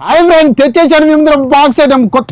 Hi friend తెచ్చేసాను మీ ముందర బాక్స్ ఐటమ్ కొత్త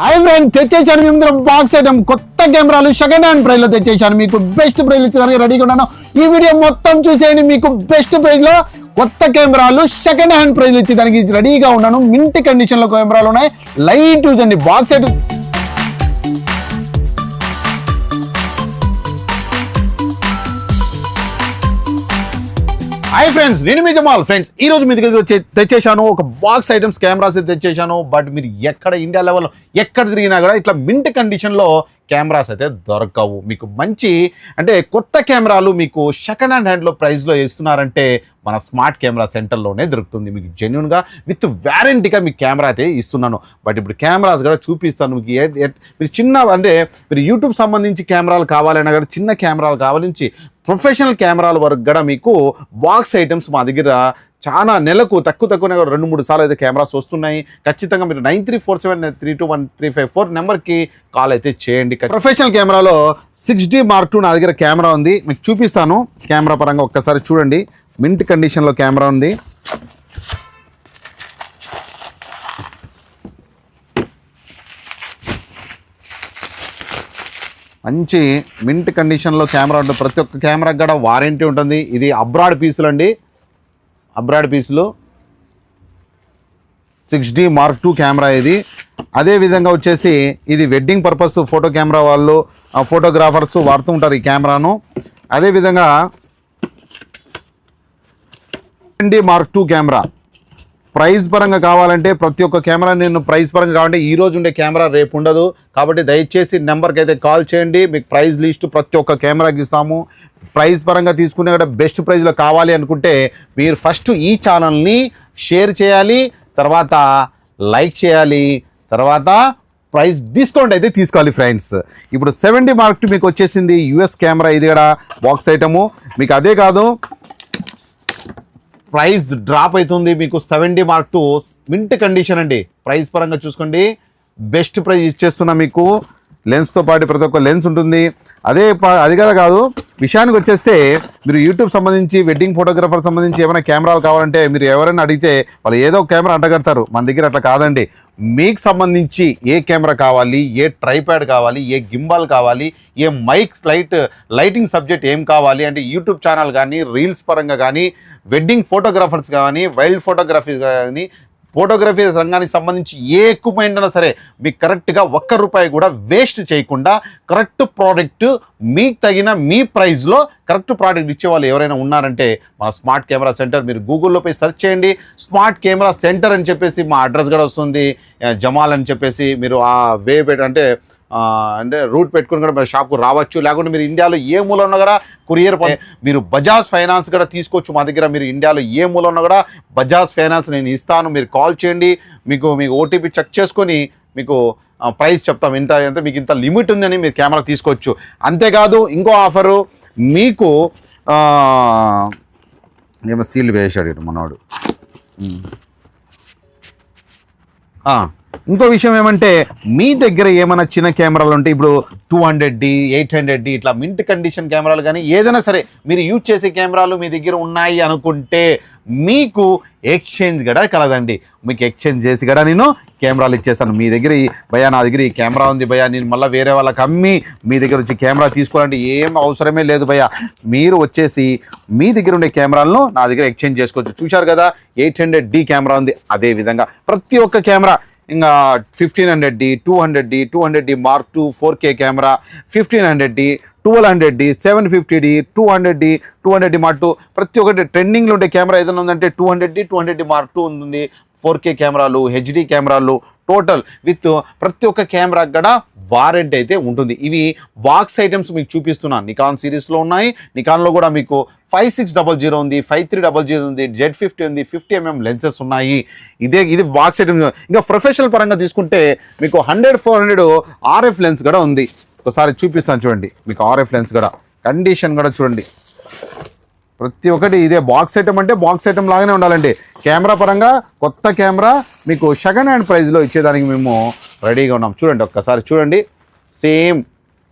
హాయ్ ఫ్రెండ్ తెచ్చేసాను మీ ముందర బాక్స్ ఐటమ్ కొత్త కెమెరాలు సెకండ్ హ్యాండ్ ప్రైస్లో తెచ్చేసాను. మీకు బెస్ట్ ప్రైజ్ ఇచ్చేదానికి రెడీగా ఉన్నాను. ఈ వీడియో మొత్తం చూసేయండి. మీకు బెస్ట్ ప్రైజ్లో కొత్త కెమెరాలు సెకండ్ హ్యాండ్ ప్రైజ్ ఇచ్చేదానికి రెడీగా ఉన్నాను. మింట్ కండిషన్లో కెమెరాలు ఉన్నాయి. లైట్ చూసండి అండి బాక్స్ ఐటమ్ హాయ్ ఫ్రెండ్స్ నేను మీ జమాల్. ఫ్రెండ్స్ ఈ రోజు మీ దగ్గర వచ్చి ఒక బాక్స్ ఐటమ్స్ కెమెరాస్ అయితే బట్ మీరు ఎక్కడ ఇండియా లెవెల్లో ఎక్కడ తిరిగినా కూడా ఇట్లా మింట్ కండిషన్లో కెమెరాస్ అయితే దొరకవు. మీకు మంచి అంటే కొత్త కెమెరాలు మీకు సెకండ్ హ్యాండ్ హ్యాండ్లో ప్రైస్లో ఇస్తున్నారంటే మన స్మార్ట్ కెమెరా సెంటర్లోనే దొరుకుతుంది. మీకు జెన్యున్గా విత్ వ్యారంటీగా మీకు కెమెరా అయితే ఇస్తున్నాను. బట్ ఇప్పుడు కెమెరాస్ కూడా చూపిస్తాను మీకు. మీరు చిన్న అంటే మీరు యూట్యూబ్ సంబంధించి కెమెరాలు కావాలన్నా కూడా చిన్న కెమెరాలు కావాలించి ప్రొఫెషనల్ కెమెరాల వరకు కూడా మీకు బాక్స్ ఐటమ్స్ మా దగ్గర చాలా నెలకు తక్కువ తక్కువనే రెండు మూడు సార్లు అయితే కెమెరాస్ వస్తున్నాయి. ఖచ్చితంగా మీరు nine three four seven three two one three five four నెంబర్కి కాల్ అయితే చేయండి. ప్రొఫెషనల్ కెమెరాలో సిక్స్ డి మార్క్ టూ నా దగ్గర కెమెరా ఉంది. మీకు చూపిస్తాను. కెమెరా పరంగా ఒక్కసారి చూడండి. మింట్ కండిషన్లో కెమెరా ఉంది. మంచి మింట్ కండిషన్లో కెమెరా ఉంటుంది. ప్రతి ఒక్క కెమెరాకి కూడా వారంటీ ఉంటుంది. ఇది అబ్రాడ్ పీసులు అండి abroad పీస్లో six D mark two camera ఇది. అదే విధంగా వచ్చేసి ఇది వెడ్డింగ్ పర్పస్ ఫోటో కెమెరా వాళ్ళు ఆ ఫోటోగ్రాఫర్స్ వాడుతూ ఉంటారు ఈ కెమెరాను. అదేవిధంగా D mark two camera. Price పరంగా కావాలంటే ప్రతి ఒక్క కెమెరా నేను ప్రైస్ పరంగా కావాలంటే ఈ రోజు ఉండే కెమెరా రేపు ఉండదు. కాబట్టి దయచేసి నెంబర్కి అయితే కాల్ చేయండి. మీకు ప్రైస్ లిస్ట్ ప్రతి ఒక్క కెమెరాకి ఇస్తాము. ప్రైస్ పరంగా తీసుకునే కూడా బెస్ట్ ప్రైస్లో కావాలి అనుకుంటే మీరు ఫస్ట్ ఈ ఛానల్ని షేర్ చేయాలి. తర్వాత లైక్ చేయాలి. తర్వాత ప్రైస్ డిస్కౌంట్ అయితే తీసుకోవాలి ఫ్రెండ్స్. ఇప్పుడు సెవెంటీ మార్క్ మీకు వచ్చేసింది యుఎస్ కెమెరా ఇది కూడా బాక్స్ ఐటము. మీకు అదే కాదు ప్రైస్ డ్రాప్ అవుతుంది. మీకు seventy mark two mint condition అండి. ప్రైస్ పరంగా చూసుకోండి. బెస్ట్ ప్రైస్ ఇచ్చేస్తున్నా మీకు. లెన్స్తో పాటు ప్రతి ఒక్క లెన్స్ ఉంటుంది. అదే అది కదా కాదు విషయానికి వచ్చేస్తే మీరు యూట్యూబ్ సంబంధించి వెడ్డింగ్ ఫోటోగ్రఫర్ సంబంధించి ఏమైనా కెమెరాలు కావాలంటే మీరు ఎవరైనా అడిగితే వాళ్ళు ఏదో ఒక కెమెరా అంటగడతారు. మన దగ్గర అట్లా కాదండి. మీకు సంబంధించి ఏ కెమెరా కావాలి ఏ ట్రైప్యాడ్ కావాలి ఏ గింబాల్ కావాలి ఏ మైక్ లైట్ లైటింగ్ సబ్జెక్ట్ ఏం కావాలి అంటే యూట్యూబ్ ఛానల్ కానీ రీల్స్ పరంగా కానీ వెడ్డింగ్ ఫోటోగ్రాఫర్స్ కానీ వైల్డ్ ఫోటోగ్రఫీ కానీ ఫోటోగ్రఫీ రంగానికి సంబంధించి ఏ ఎక్విప్మెంట్ అయినా సరే మీకు కరెక్ట్గా ఒక్క రూపాయి కూడా వేస్ట్ చేయకుండా కరెక్ట్ ప్రోడక్ట్ మీకు తగిన మీ ప్రైస్లో కరెక్ట్ ప్రోడక్ట్ ఇచ్చే వాళ్ళు ఎవరైనా ఉన్నారంటే మన స్మార్ట్ కెమెరా సెంటర్ మీరు గూగుల్లో పోయి సెర్చ్ చేయండి. స్మార్ట్ కెమెరా సెంటర్ అని చెప్పేసి మా అడ్రస్ కూడా వస్తుంది. జమాల్ అని చెప్పేసి మీరు ఆ వే అంటే అంటే రూట్ పెట్టుకుని కూడా మీరు షాప్కు రావచ్చు. లేకుంటే మీరు ఇండియాలో ఏ మూల ఉన్నా కూడా కొరియర్ మీరు బజాజ్ ఫైనాన్స్ కూడా తీసుకోవచ్చు మా దగ్గర. మీరు ఇండియాలో ఏ మూల ఉన్నా కూడా బజాజ్ ఫైనాన్స్ నేను ఇస్తాను. మీరు కాల్ చేయండి. మీకు మీకు ఓటీపీ చెక్ చేసుకొని మీకు ప్రైస్ చెప్తాం. ఇంత ఎంత మీకు ఇంత లిమిట్ ఉందని మీరు కెమెరా తీసుకోవచ్చు. అంతేకాదు ఇంకో ఆఫరు మీకు ఏమో సీల్ వేసాడు మనవాడు ఇంకో విషయం ఏమంటే మీ దగ్గర ఏమైనా చిన్న కెమెరాలు ఉంటే ఇప్పుడు two hundred D eight hundred D ఇట్లా మింట్ కండిషన్ కెమెరాలు కానీ ఏదైనా సరే మీరు యూజ్ చేసే కెమెరాలు మీ దగ్గర ఉన్నాయి అనుకుంటే మీకు ఎక్స్చేంజ్ కూడా కలదండి. మీకు ఎక్స్చేంజ్ చేసి కూడా నేను కెమెరాలు ఇచ్చేస్తాను. మీ దగ్గర ఈ నా దగ్గర ఈ కెమెరా ఉంది భయ్యా నేను మళ్ళీ వేరే వాళ్ళకి అమ్మి మీ దగ్గర వచ్చి కెమెరా తీసుకోవాలంటే ఏం అవసరమే లేదు భయా మీరు వచ్చేసి మీ దగ్గర ఉండే కెమెరాలను నా దగ్గర ఎక్స్చేంజ్ చేసుకోవచ్చు. చూశారు కదా ఎయిట్ హండ్రెడ్ డి కెమెరా ఉంది. అదే విధంగా ప్రతి ఒక్క కెమెరా ఇంకా fifteen hundred D two hundred D two hundred D mark two four K camera fifteen hundred D twelve hundred D seven fifty D two hundred D two hundred D mark two ప్రతి ఒక్కటి ట్రెండింగ్లో ఉండే camera ఏదైనా ఉందంటే two hundred D two hundred D mark two ఉంది. Four K కెమెరాలు HD కెమెరాలు total with ప్రతి ఒక్క కెమెరా కూడా వారంటీ అయితే ఉంటుంది. ఇవి బాక్స్ ఐటమ్స్ మీకు చూపిస్తున్నాను నికాన్ సిరీస్లో ఉన్నాయి. నికాన్లో కూడా మీకు ఫైవ్ సిక్స్ డబల్ జీరో ఉంది ఫైవ్ త్రీ డబల్ జీరో ఉంది జెడ్ ఫిఫ్టీ ఉంది ఫిఫ్టీ ఎంఎం లెన్సెస్ ఉన్నాయి. ఇదే ఇది బాక్స్ ఐటమ్. ఇంకా ప్రొఫెషనల్ పరంగా తీసుకుంటే మీకు hundred four hundred RF lens కూడా ఉంది. ఒకసారి చూపిస్తాను చూడండి. మీకు ఆర్ఎఫ్ లెన్స్ కూడా కండిషన్ కూడా చూడండి. ప్రతి ఒక్కటి ఇదే బాక్స్ ఐటమ్ అంటే బాక్స్ ఐటమ్ లాగానే ఉండాలండి. కెమెరా పరంగా కొత్త కెమెరా మీకు సెకండ్ హ్యాండ్ ప్రైస్లో ఇచ్చేదానికి మేము రెడీగా ఉన్నాం. చూడండి ఒక్కసారి చూడండి. సేమ్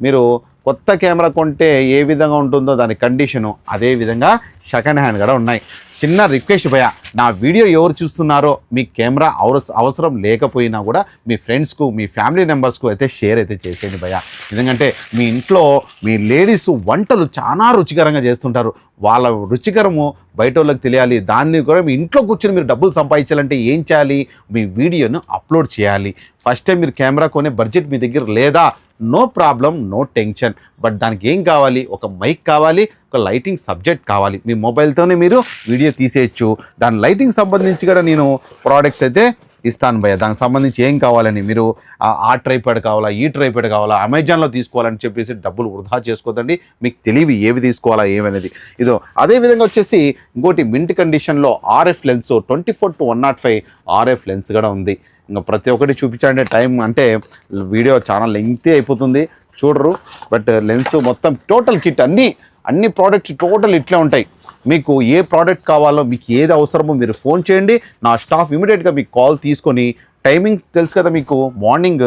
మీరు కొత్త కెమెరా కొంటే ఏ విధంగా ఉంటుందో దాని కండిషను అదే విధంగా సెకండ్ హ్యాండ్ కూడా ఉన్నాయి. చిన్న రిక్వెస్ట్ భయ నా వీడియో ఎవరు చూస్తున్నారో మీ కెమెరా అవస అవసరం లేకపోయినా కూడా మీ ఫ్రెండ్స్కు మీ ఫ్యామిలీ మెంబర్స్కు అయితే షేర్ అయితే చేసేయండి భయ ఎందుకంటే మీ ఇంట్లో మీ లేడీస్ వంటలు చాలా రుచికరంగా చేస్తుంటారు. వాళ్ళ రుచికరము బయట వాళ్ళకి తెలియాలి. దాన్ని కూడా మీ ఇంట్లో కూర్చొని మీరు డబ్బులు సంపాదించాలంటే ఏం చేయాలి? మీ వీడియోను అప్లోడ్ చేయాలి. ఫస్ట్ టైం మీరు కెమెరా కొనే బడ్జెట్ మీ దగ్గర లేదా? No problem no tension but దానికి ఏం కావాలి? ఒక మైక్ కావాలి ఒక లైటింగ్ సబ్జెక్ట్ కావాలి. మీ మొబైల్తోనే మీరు వీడియో తీసేయచ్చు. దాని లైటింగ్ సంబంధించి కూడా నేను ప్రోడక్ట్స్ అయితే ఇస్తాను భయ్య. దానికి సంబంధించి ఏం కావాలని? మీరు ఆ- ట్రైపాడ్ కావాలా ఈ ట్రైపాడ్ కావాలా అమెజాన్లో తీసుకోవాలని చెప్పేసి డబ్బులు వృధా చేసుకోదండి. మీకు తెలివి ఏవి తీసుకోవాలా ఏమనేది. ఇదో అదేవిధంగా వచ్చేసి ఇంకోటి మింట్ కండిషన్లో RF lens twenty four to one not five RF lens కూడా ఉంది. ఇంకా ప్రతి ఒక్కటి చూపించాలంటే టైం అంటే వీడియో చాలా లెంగ్తీ అయిపోతుంది. చూడరు. బట్ లెన్స్ మొత్తం టోటల్ కిట్ అన్నీ అన్ని ప్రోడక్ట్స్ టోటల్ ఇట్లే ఉంటాయి. మీకు ఏ ప్రోడక్ట్ కావాలో మీకు ఏది అవసరమో మీరు ఫోన్ చేయండి. నా స్టాఫ్ ఇమీడియట్గా మీకు కాల్ తీసుకొని టైమింగ్ తెలుసు కదా మీకు morning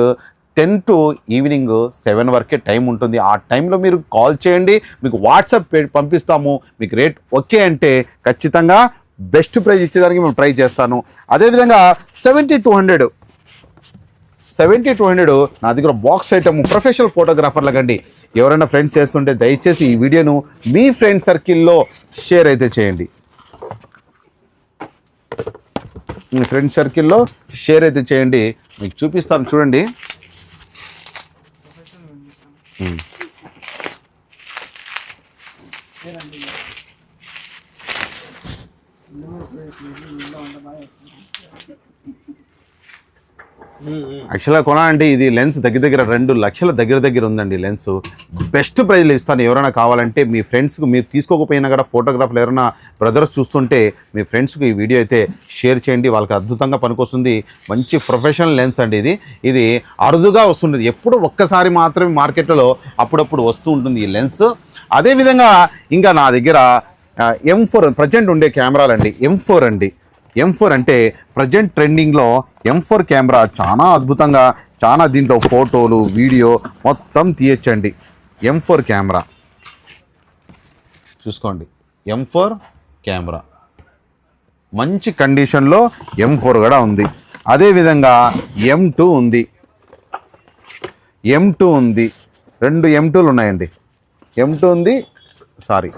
ten to evening seven వరకే టైం ఉంటుంది. ఆ టైంలో మీరు కాల్ చేయండి. మీకు వాట్సాప్ పంపిస్తాము. మీకు రేట్ ఓకే అంటే ఖచ్చితంగా బెస్ట్ ప్రైజ్ ఇచ్చేదానికి మేము ట్రై చేస్తాను. అదేవిధంగా seventy two hundred. Seventy two hundred నా దగ్గర బాక్స్ ఐటమ్ ప్రొఫెషనల్ ఫోటోగ్రాఫర్లకండి ఎవరైనా ఫ్రెండ్స్ చేస్తుంటే దయచేసి ఈ వీడియోను మీ ఫ్రెండ్ సర్కిల్లో షేర్ అయితే చేయండి. మీ ఫ్రెండ్ సర్కిల్లో షేర్ అయితే చేయండి. మీకు చూపిస్తాను చూడండి. లక్షల కొనాలంటే ఇది లెన్స్ దగ్గర దగ్గర రెండు లక్షల దగ్గర దగ్గర ఉందండి లెన్స్. బెస్ట్ ప్రైజ్లు ఇస్తాను. ఎవరైనా కావాలంటే మీ ఫ్రెండ్స్కి మీరు తీసుకోకపోయినా కూడా ఫోటోగ్రాఫ్లు ఎవరైనా బ్రదర్స్ చూస్తుంటే మీ ఫ్రెండ్స్కి ఈ వీడియో అయితే షేర్ చేయండి. వాళ్ళకి అద్భుతంగా పనికొస్తుంది. మంచి ప్రొఫెషనల్ లెన్స్ అండి ఇది. ఇది అరుదుగా వస్తుంటుంది ఎప్పుడు ఒక్కసారి మాత్రమే మార్కెట్లో అప్పుడప్పుడు వస్తూ ఉంటుంది ఈ లెన్స్. అదేవిధంగా ఇంకా నా దగ్గర ఎం ఫోర్ ప్రజెంట్ ఉండే కెమెరాలండి. ఎం ఫోర్ అండి. ఎం ఫోర్ అంటే ప్రజెంట్ ట్రెండింగ్లో ఎం ఫోర్ కెమెరా చాలా అద్భుతంగా చాలా దీంట్లో ఫోటోలు వీడియో మొత్తం తీయచ్చండి. ఎం ఫోర్ కెమెరా చూసుకోండి. ఎం ఫోర్ కెమెరా మంచి కండిషన్లో ఎం ఫోర్ కూడా ఉంది. అదేవిధంగా ఎం టూ ఉంది. ఎం టూ ఉంది. రెండు ఎం టూలు ఉన్నాయండి. ఎం టూ ఉంది. సారీ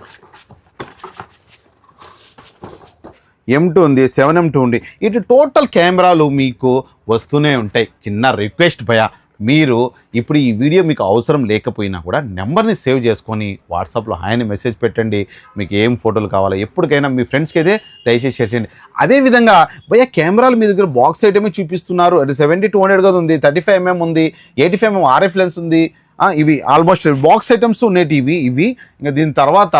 ఎం టూ ఉంది సెవెన్ ఎం టూ ఉంది. ఇటు టోటల్ కెమెరాలు మీకు వస్తూనే ఉంటాయి. చిన్న రిక్వెస్ట్ భయ మీరు ఇప్పుడు ఈ వీడియో మీకు అవసరం లేకపోయినా కూడా నెంబర్ని సేవ్ చేసుకొని వాట్సాప్లో ఆయన మెసేజ్ పెట్టండి. మీకు ఏం ఫోటోలు కావాలో ఎప్పటికైనా మీ ఫ్రెండ్స్కి అయితే దయచేసి షేర్ చేయండి. అదేవిధంగా భయ కెమెరాలు మీ దగ్గర బాక్స్ ఐటమే చూపిస్తున్నారు? అది సెవెంటీ టూ హండ్రెడ్ కదా ఉంది. థర్టీ ఫైవ్ ఎంఎం ఉంది. Eighty five mm RF lens ఉంది. ఇవి ఆల్మోస్ట్ బాక్స్ ఐటమ్స్ ఉన్నాయి ఇవి ఇవి ఇంకా దీని తర్వాత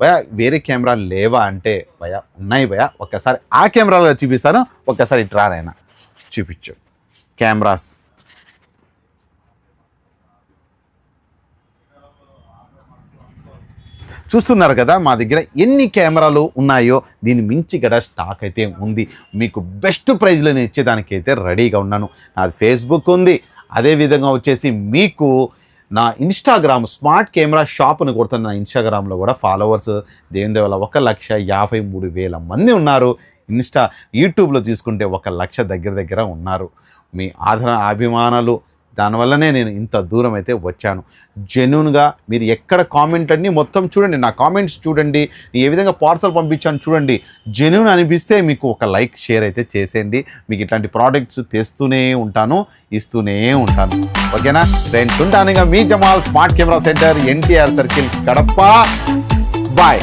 భయా వేరే కెమెరాలు లేవా అంటే భయా ఉన్నాయి భయా ఒక్కసారి ఆ కెమెరాలో చూపిస్తాను ఒక్కసారి ఇటు చూపించు. కెమెరాస్. చూస్తున్నారు కదా మా దగ్గర ఎన్ని కెమెరాలు ఉన్నాయో దీని మించి గడ స్టాక్ అయితే ఉంది. మీకు బెస్ట్ ప్రైజ్లను ఇచ్చేదానికి అయితే రెడీగా ఉన్నాను. నాది ఫేస్బుక్ ఉంది. అదేవిధంగా వచ్చేసి మీకు నా ఇన్స్టాగ్రామ్ స్మార్ట్ కెమెరా షాప్ను కొడుతున్న నా ఇన్స్టాగ్రామ్లో కూడా ఫాలోవర్స్ దేవుని వల్ల ఒక లక్ష యాభై మూడు వేల మంది ఉన్నారు. ఇన్స్టా యూట్యూబ్లో తీసుకుంటే ఒక లక్ష దగ్గర దగ్గర ఉన్నారు. మీ ఆదరణ అభిమానాలు దానివల్లనే నేను ఇంత దూరం అయితే వచ్చాను జెన్యున్గా మీరు ఎక్కడ కామెంట్ అన్ని మొత్తం చూడండి. నా కామెంట్స్ చూడండి. ఏ విధంగా పార్సల్ పంపించాను చూడండి. జెన్యున్ అనిపిస్తే మీకు ఒక లైక్ షేర్ అయితే చేసేయండి. మీకు ఇట్లాంటి ప్రోడక్ట్స్ తెస్తూనే ఉంటాను ఇస్తూనే ఉంటాను. ఓకేనా? ఫ్రెండ్స్ ఉంటాను మీ Jamal smart camera center NTR circle Kadapa. Bye